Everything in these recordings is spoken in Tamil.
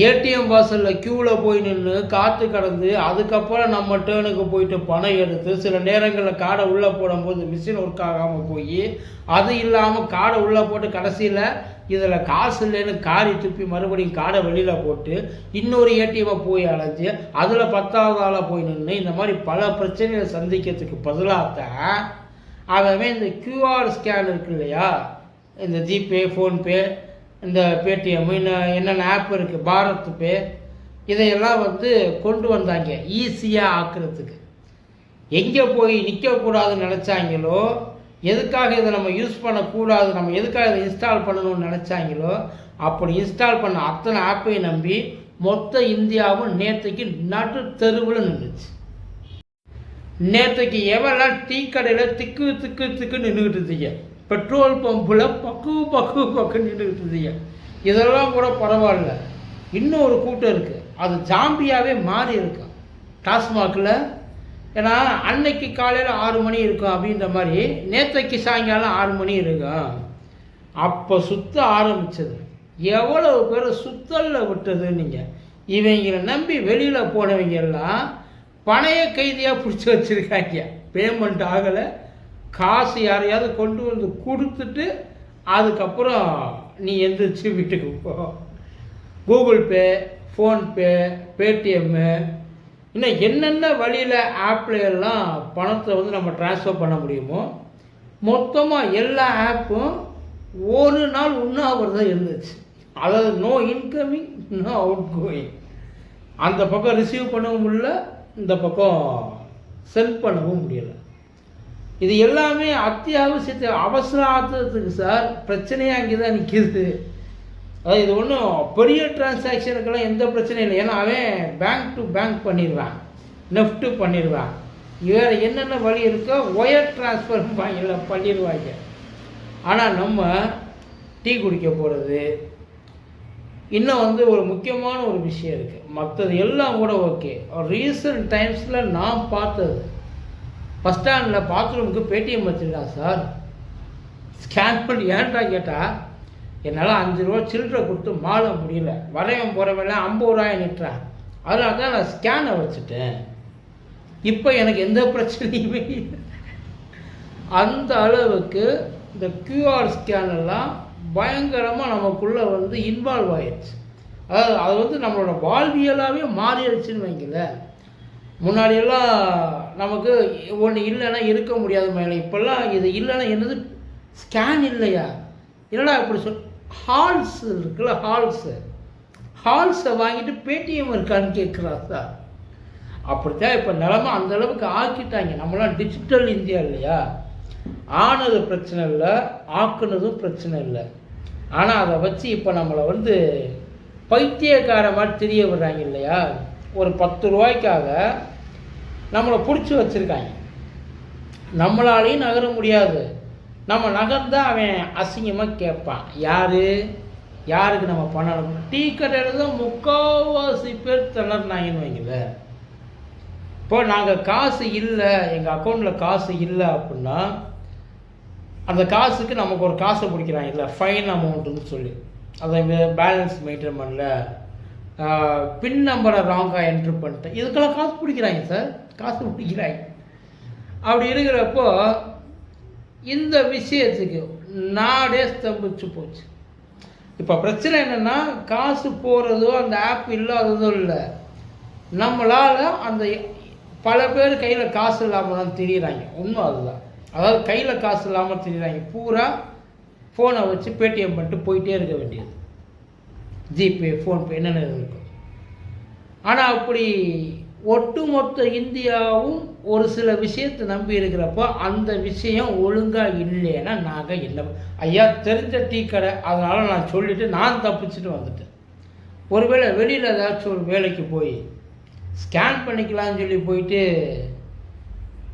ஏடிஎம் வாசலில் க்யூவில் போய் நின்று காற்று கடந்து அதுக்கப்புறம் நம்ம டேர்னுக்கு போயிட்டு பணம் எடுத்து சில நேரங்களில் கார்டை உள்ளே போடும்போது மிஷின் ஒர்க் ஆகாமல் போய் அது இல்லாமல் கார்டை உள்ளே போட்டு கடைசியில் இதில் காசு இல்லைன்னு காரி துப்பி மறுபடியும் கார்டை வெளியில் போட்டு இன்னொரு ஏடிஎம்மை போய் அலைஞ்சு அதில் பத்தாவது ஆளாக போய் நின்று இந்த மாதிரி பல பிரச்சனைகளை சந்திக்கிறதுக்கு பதிலாகத்தான் அவன் இந்த கியூஆர் ஸ்கேன் இருக்கு இல்லையா? இந்த ஜிபே ஃபோன்பே இந்த பேடிஎம் இன்னும் என்னென்ன ஆப் இருக்குது பாரத் பே இதையெல்லாம் வந்து கொண்டு வந்தாங்க ஈஸியாக ஆக்குறதுக்கு. எங்கே போய் நிற்கக்கூடாதுன்னு நினச்சாங்களோ எதுக்காக இதை நம்ம யூஸ் பண்ணக்கூடாது நம்ம எதுக்காக இதை இன்ஸ்டால் பண்ணணும்னு நினச்சாங்களோ அப்படி இன்ஸ்டால் பண்ண அத்தனை ஆப்பையும் நம்பி மொத்த இந்தியாவும் நேற்றுக்கு நாட்டு தெருவில் நின்றுச்சு நேற்றுக்கு எவெல்லாம் டீ கடையில் திக்கு திக்கு திக்கு நின்றுக்கிட்டு இருந்தீங்க? பெட்ரோல் பம்பில் பக்கு பக்கு பக்கு நின்றுக்கிட்டு இருந்தீங்க இதெல்லாம் கூட பரவாயில்ல. இன்னும் ஒரு கூட்டம் இருக்குது அது ஜாம்பியாகவே மாறி இருக்கு. டாஸ்மாகில். ஏன்னா அன்னைக்கு காலையில் ஆறு மணி இருக்கும் அப்படின்ற மாதிரி நேற்றைக்கு சாயங்காலம் ஆறு மணி இருக்கும். அப்போ சுத்த ஆரம்பிச்சது. எவ்வளவு பேர் சுத்தலில் விட்டது நீங்கள் இவங்களை நம்பி வெளியில் போனவங்க எல்லாம் பணைய கைதியாக பிடிச்சி வச்சுருக்காங்க. பேமெண்ட் ஆகலை. காசு யாரையாவது கொண்டு வந்து கொடுத்துட்டு அதுக்கப்புறம் நீ எந்திரிச்சு வீட்டுக்கு போ. கூகுள் பே ஃபோன்பே பேடிஎம்மு இன்னும் என்னென்ன வழியில் ஆப்பில் எல்லாம் பணத்தை வந்து நம்ம டிரான்ஸ்ஃபர் பண்ண முடியுமோ மொத்தமாக எல்லா ஆப்பும் ஒரு நாள் உண்ணாவிரதம் இருந்துச்சு. அதாவது no incoming no outgoing அந்த பக்கம் ரிசீவ் பண்ணவும் முடியல இந்த பக்கம் சென்ட் பண்ணவும் முடியலை. இது எல்லாமே அத்தியாவசியத்தை அவசர ஆத்திரத்துக்கு சார் பிரச்சனையாக அங்கே தான் நிற்கிது அதாவது இது ஒன்றும் பெரிய டிரான்சாக்ஷனுக்கெல்லாம் எந்த பிரச்சனையும் இல்லை. ஏன்னா அவன் பேங்க் டு பேங்க் பண்ணிடுவான். நெஃப்ட்டு பண்ணிடுவான். வேறு என்னென்ன வழி இருக்கோ ஒயர் ட்ரான்ஸ்ஃபர் இல்லை பண்ணிடுவாங்க. ஆனால் நம்ம டீ குடிக்க போகிறது இன்னும் வந்து ஒரு முக்கியமான ஒரு விஷயம் இருக்குது மற்றது எல்லாம் கூட ஓகே ரீசன்ட் டைம்ஸில் நான் பார்த்தது பஸ் ஸ்டாண்டில் பாத்ரூமுக்கு பேடிஎம் வச்சுருக்கா சார் ஸ்கேன் பண்ணி ஏன்டா கேட்டால் என்னால் அஞ்சு ரூபா சில்லறை கொடுத்து மாற முடியல. வரையன் போகிறவெல்லாம் ஐம்பது ரூபாய் நிட்டுறான் அதனால தான் நான் ஸ்கேனை வச்சுட்டேன். இப்போ எனக்கு எந்த பிரச்சனையுமே அந்த அளவுக்கு இந்த கியூஆர் ஸ்கேன் எல்லாம் பயங்கரமாக நமக்குள்ளே வந்து இன்வால்வ் ஆயிடுச்சு. அதாவது அது வந்து நம்மளோட வாழ்வியலாகவே மாறிடுச்சுன்னு வைங்களேன். முன்னாடியெல்லாம் நமக்கு ஒன்று இல்லைன்னா இருக்க முடியாத மேலே இப்போல்லாம் இது இல்லைன்னா என்னது? ஸ்கேன் இல்லையா? என்னடா இப்படி சொல்? ஹால்ஸ் இருக்குல்ல ஹால்ஸு ஹால்ஸை வாங்கிட்டு பேடிஎம் இருக்கான்னு கேட்குறா சார். அப்படித்தான் இப்போ நிலமை அந்தளவுக்கு ஆக்கிட்டாங்க. நம்மளாம் டிஜிட்டல் இந்தியா இல்லையா? ஆனது பிரச்சனை இல்லை ஆக்குனதும் பிரச்சனை இல்லை. ஆனால் அதை வச்சு இப்போ நம்மளை வந்து பைத்தியக்கார மாதிரி தெரிய விடுறாங்க இல்லையா? ஒரு பத்து ரூபாய்க்காக நம்மளை பிடிச்சி வச்சுருக்காங்க. நம்மளாலையும் நகர முடியாது. நம்ம நகர்ந்தால் அவன் அசிங்கமாக கேட்பான். யார்? யாருக்கு நம்ம பணம் டீ கடையில் தான் முக்கால்வாசி பேர் திணறினாங்கன்னு வைங்களேன். இப்போ நாங்கள் காசு இல்லை எங்கள் அக்கௌண்ட்டில் காசு இல்லை அப்படின்னா அந்த காசுக்கு நமக்கு ஒரு காசை பிடிக்கிறாங்க இல்லை ஃபைன் அமௌண்ட்டுன்னு சொல்லி. அதை பேலன்ஸ் மெயின்டைன் பண்ணல. பின் நம்பரை ராங்காக என்ட்ரு பண்ணிட்டேன். இதுக்கெல்லாம் காசு பிடிக்கிறாங்க சார் காசு பிடிக்கிறாங்க. அப்படி இருக்கிறப்போ இந்த விஷயத்துக்கு நாடே ஸ்தம்பிச்சு போச்சு. இப்போ பிரச்சனை என்னென்னா காசு போகிறதோ அந்த ஆப் இல்லாததோ இல்லை. நம்மளால் அந்த பல பேர் கையில் காசு இல்லாமல் தான் தெரியுறாங்க. உண்மை அதுதான். அதாவது கையில் காசு இல்லாமல் தெரியுறாங்க. பூரா ஃபோனை வச்சு பேடிஎம் பண்ணிட்டு போயிட்டே இருக்க வேண்டியது. ஜிபே ஃபோன்பே என்னென்ன இருக்கும் ஆனால் அப்படி ஒட்டுமொத்த இந்தியாவும் ஒரு சில விஷயத்தை நம்பி இருக்கிறப்போ அந்த விஷயம் ஒழுங்காக இல்லைன்னா நாங்கள் என்ன ஐயா தெரிஞ்ச டீ கடை அதனால் நான் சொல்லிவிட்டு நான் தப்பிச்சுட்டு வந்துட்டேன். ஒருவேளை வெளியில் ஏதாச்சும் ஒரு வேலைக்கு போய் ஸ்கேன் பண்ணிக்கலாம்னு சொல்லி போயிட்டு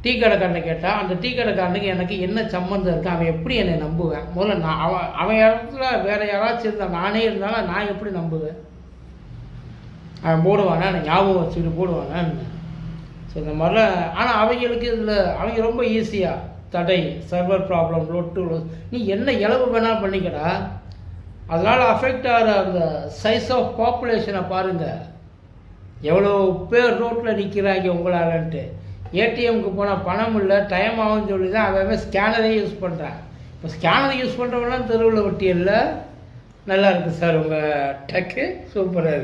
டீ கடைக்காரனை கேட்டால் அந்த டீ கடைக்காரனுக்கு எனக்கு என்ன சம்மந்தம் இருக்குது அவன் எப்படி என்னை நம்புவேன்? முதல்ல நான் அவன் அவன் இடத்துல வேறு யாராச்சும் இருந்தால் நானே இருந்தாலும் நான் எப்படி நம்புவேன்? அவன் போடுவானா? நான் ஞாபகம் வச்சுக்கிட்டு போடுவானா ஸோ இந்த மாதிரிலாம் ஆனால் அவங்களுக்கு இதில் அவங்க ரொம்ப ஈஸியாக தடை சர்வர் ப்ராப்ளம் லொட்டு நீ என்ன இளவு வேணால் பண்ணிக்கடா. அதனால் அஃபெக்ட் ஆகிற அந்த சைஸ் ஆஃப் பாப்புலேஷனை பாருங்கள் எவ்வளோ பேர் ரோட்டில் நிற்கிறாங்க உங்களாலன்ட்டு. ஏடிஎம்க்கு போனால் பணம் இல்லை டைம் ஆகும்னு சொல்லி தான் அவன் ஸ்கேனரே யூஸ் பண்ணுறான் இப்போ ஸ்கேனரை யூஸ் பண்ணுறவங்களாம் தெருவில் ஒட்டி இல்லை. நல்லா இருக்குது சார் உங்கள் டக்கு சூப்பராக இருக்குது